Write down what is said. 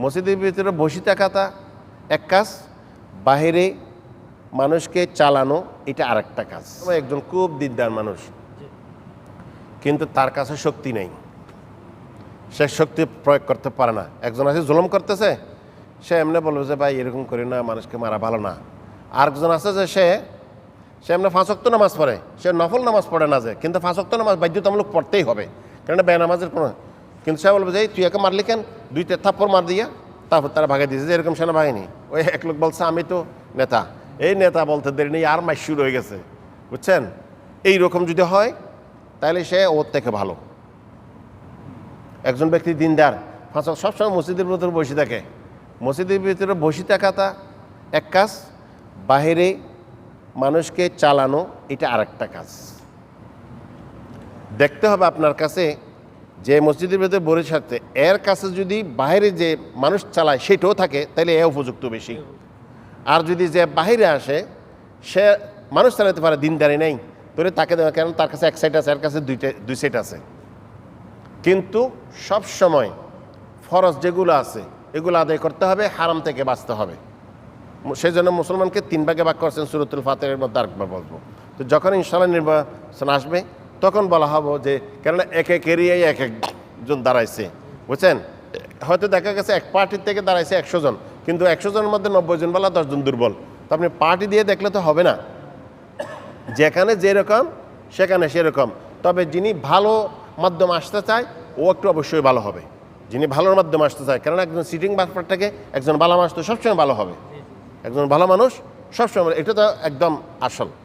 মসজিদের ভিতরে বসে থাকাটা এক কাজ, বাহিরে মানুষকে চালানো, এটা আরেকটা কাজ। একজন খুব দিনদার মানুষ। কিন্তু তার কাছে শক্তি নেই। সে শক্তি প্রয়োগ করতে পারে না। একজন আছে, জুলম করতেছে, সে এমনি বলবে যে, ভাই, এরকম করি না, মানুষকে মারা ভালো না। আরেকজন আছে যে, সে সে এমনি ফাঁসক্ত নামাজ পড়ে। সে নফল নামাজ পড়ে না যে, কিন্তু ফাঁসক্ত নামাজ বাধ্যতামূলক পড়তেই হবে। কারণ বে নামাজের কোনো কিন্তু সে বলবে যে তুই একে মারলি কেন? দুইটা থাপ্পড় মার দিয়া তারপর তারা ভাগে দিয়েছে যে এরকম সেনা বাহিনী ওই এক লোক বলছে, আমি তো নেতা। এই নেতা বলতে দেরি নেই, আর মাস শুরু হয়ে গেছে। বুঝছেন? এই রকম যদি হয়, তাহলে সে ওর থেকে ভালো। একজন ব্যক্তি দিনদার। ফাঁসক সবসময় মসজিদের ভিতরে বসে থাকে। মসজিদের ভিতরে বসে থাকাটা এক কাজ, বাহিরে মানুষকে চালানো, এটা আরেকটা কাজ। দেখতে হবে আপনার কাছে যে মসজিদের ভিতরে বসে থাকতে, এর কাছে যদি বাইরে যে মানুষ চালায় সেটাও থাকে, তাহলে এ উপযুক্ত বেশি। আর যদি যে বাহিরে আসে, সে মানুষ চালাতে পারে, দিনদারি নেই। তোরে তাকে দেওয়া কারণ তার কাছে এক সাইড আছে, এর কাছে দুইটা, দুই সাইড আছে। কিন্তু সব সময় ফরজ যেগুলো আছে, এগুলো আদায় করতে হবে, হারাম থেকে বাঁচতে হবে। সেই জন্য মুসলমানকে তিন ভাগে ভাগ করছেন সুরতুল ফাতের মধ্যে আরেকবার বলব। তো যখন ইনশাল্লাহ নির্বাচন আসবে তখন বলা হব যে, কেননা এক এক এরিয়ায় এক একজন দাঁড়াইছে, বুঝছেন? হয়তো দেখা গেছে এক পার্টির থেকে দাঁড়াইছে একশো জন, কিন্তু একশো জনের মধ্যে নব্বই জন বলা দশজন দুর্বল। তো আপনি পার্টি দিয়ে দেখলে তো হবে না। যেখানে যেরকম, সেখানে সেরকম। তবে যিনি ভালো মাধ্যম আসতে চায়, ও একটু অবশ্যই ভালো হবে। যিনি ভালোর মাধ্যমে আসতে চায় কারণ একজন সিটিং বাসপারটাকে একজন ভালো মানুষ তো সবসময় ভালো হবে। একজন ভালো মানুষ সবসময় এটা তো একদম আসল।